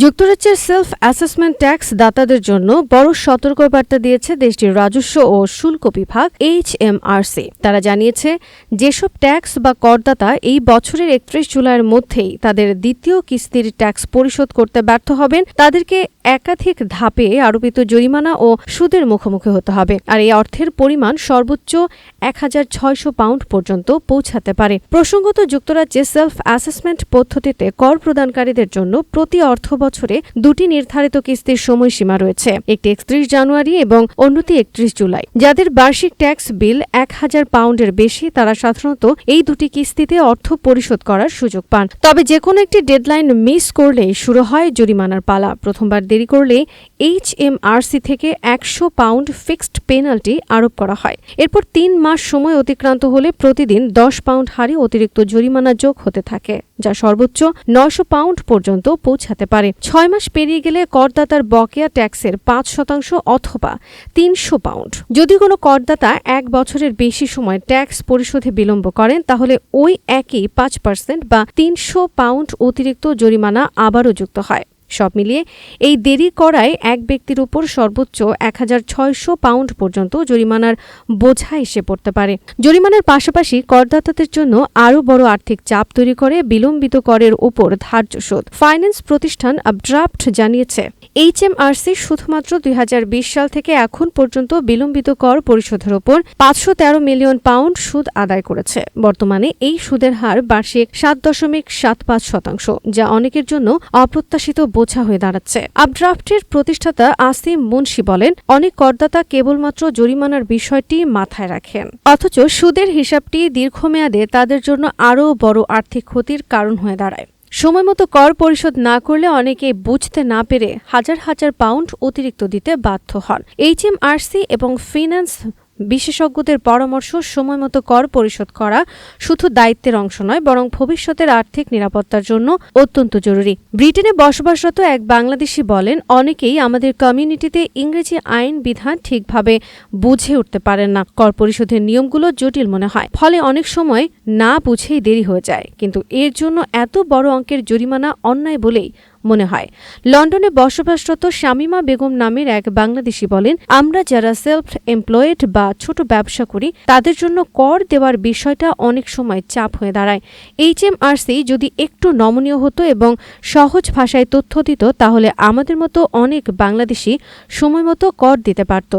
যুক্তরাজ্যের self assessment tax দাতাদের জন্য বড় সতর্কবার্তা দিয়েছে দেশটির রাজস্ব ও শুল্ক বিভাগ এইচএমআরসি তারা জানিয়েছে, যেসব ট্যাক্স বা করদাতা এই বছরের একত্রিশ জুলাইয়ের মধ্যেই তাদের দ্বিতীয় কিস্তির ট্যাক্স পরিশোধ করতে ব্যর্থ হবেন, তাদেরকে একাধিক ধাপে আরোপিত জরিমানা ও সুদের মুখোমুখি হতে হবে। আর এই অর্থের পরিমাণ সর্বোচ্চ এক হাজার ছয়শো পাউন্ড পর্যন্ত পৌঁছাতে পারে। প্রসঙ্গত, যুক্তরাজ্যে সেলফ অ্যাসেসমেন্ট পদ্ধতিতে কর প্রদানকারীদের জন্য প্রতি অর্থ বছরে দুটি নির্ধারিত কিস্তির সময়সীমা রয়েছে, একটি একত্রিশ জানুয়ারি এবং অন্যটি একত্রিশ জুলাই। যাদের বার্ষিক ট্যাক্স বিল এক হাজার পাউন্ডের বেশি, তারা সাধারণত এই দুটি কিস্তিতে অর্থ পরিশোধ করার সুযোগ পান। তবে যে কোনো একটি ডেডলাইন মিস করলেই শুরু হয় জরিমানার পালা। প্রথমবার দেরি করলে এইচ এম আরসি থেকে একশো পাউন্ড ফিক্সড পেনাল্টি আরোপ করা হয়। এরপর তিন মাস সময় অতিক্রান্ত হলে প্রতিদিন দশ পাউন্ড হারে অতিরিক্ত জরিমানা যোগ হতে থাকে। যা সর্বোচ্চ নয়শো পাউন্ড পর্যন্ত পৌঁছাতে পারে। ছয় মাস পেরিয়ে গেলে করদাতার বকেয়া ট্যাক্সের পাঁচ শতাংশ অথবা তিনশো পাউন্ড। যদি কোনো করদাতা এক বছরের বেশি সময় ট্যাক্স পরিশোধে বিলম্ব করেন, তাহলে ওই একই পাঁচ পার্সেন্ট বা তিনশো পাউন্ড অতিরিক্ত জরিমানা আবারও যুক্ত হয়। সব মিলিয়ে এই দেরি করায় এক ব্যক্তির উপর সর্বোচ্চ এক হাজার ছয়শো পাউন্ড পর্যন্ত জরিমানার বোঝা এসে পড়তে পারে। জরিমানার পাশাপাশি করদাতাদের জন্য আরও বড় আর্থিক চাপ তৈরি করে বিলম্বিত করের উপর ধার্য সুদ। ফাইন্যান্স প্রতিষ্ঠান আপড্রাফট জানিয়েছে এইচএমআরসি শুধুমাত্র দুই হাজার বিশ সাল থেকে এখন পর্যন্ত বিলম্বিত কর পরিশোধের উপর পাঁচশো তেরো মিলিয়ন পাউন্ড সুদ আদায় করেছে। বর্তমানে এই সুদের হার বার্ষিক সাত দশমিক সাত পাঁচ শতাংশ, যা অনেকের জন্য অপ্রত্যাশিত বোঝা হয়ে দাঁড়াচ্ছে। আপড্রাফটের প্রতিষ্ঠাতা আসিম মুন্সি বলেন, অনেক করদাতা কেবলমাত্র জরিমানার বিষয়টি মাথায় রাখেন। অথচ সুদের হিসাবটি দীর্ঘমেয়াদে তাদের জন্য আরও বড় আর্থিক ক্ষতির কারণ হয়ে দাঁড়ায়। সময়মতো কর পরিশোধ না করলে অনেকে বুঝতে না পেরে হাজার হাজার পাউন্ড অতিরিক্ত দিতে বাধ্য হন। এইচএমআরসি এবং ফিন্যান্স বিশেষজ্ঞদের পরামর্শ, সময়মতো কর পরিশোধ করা শুধু দায়িত্বের অংশ নয়, বরং ভবিষ্যতের আর্থিক নিরাপত্তার জন্য অত্যন্ত জরুরি। ব্রিটেনে বসবাসরত এক বাংলাদেশি বলেন, অনেকেই আমাদের কমিউনিটিতে ইংরেজি আইন বিধান ঠিকভাবে বুঝে উঠতে পারেন না। কর পরিশোধের নিয়মগুলো জটিল মনে হয়। ফলে অনেক সময় না বুঝেই দেরি হয়ে যায়। কিন্তু এর জন্য এত বড় অঙ্কের জরিমানা অন্যায় বলেই মনে হয়। লন্ডনে বসবাসরত শামিমা বেগম নামের এক বাংলাদেশি বলেন, আমরা যারা সেলফ এমপ্লয়েড বা ছোট ব্যবসা করি, তাদের জন্য কর দেওয়ার বিষয়টা অনেক সময় চাপ হয়ে দাঁড়ায়। এইচএমআরসি যদি একটু নমনীয় হতো এবং সহজ ভাষায় তথ্য দিত, তাহলে আমাদের মতো অনেক বাংলাদেশি সময়মতো কর দিতে পারত।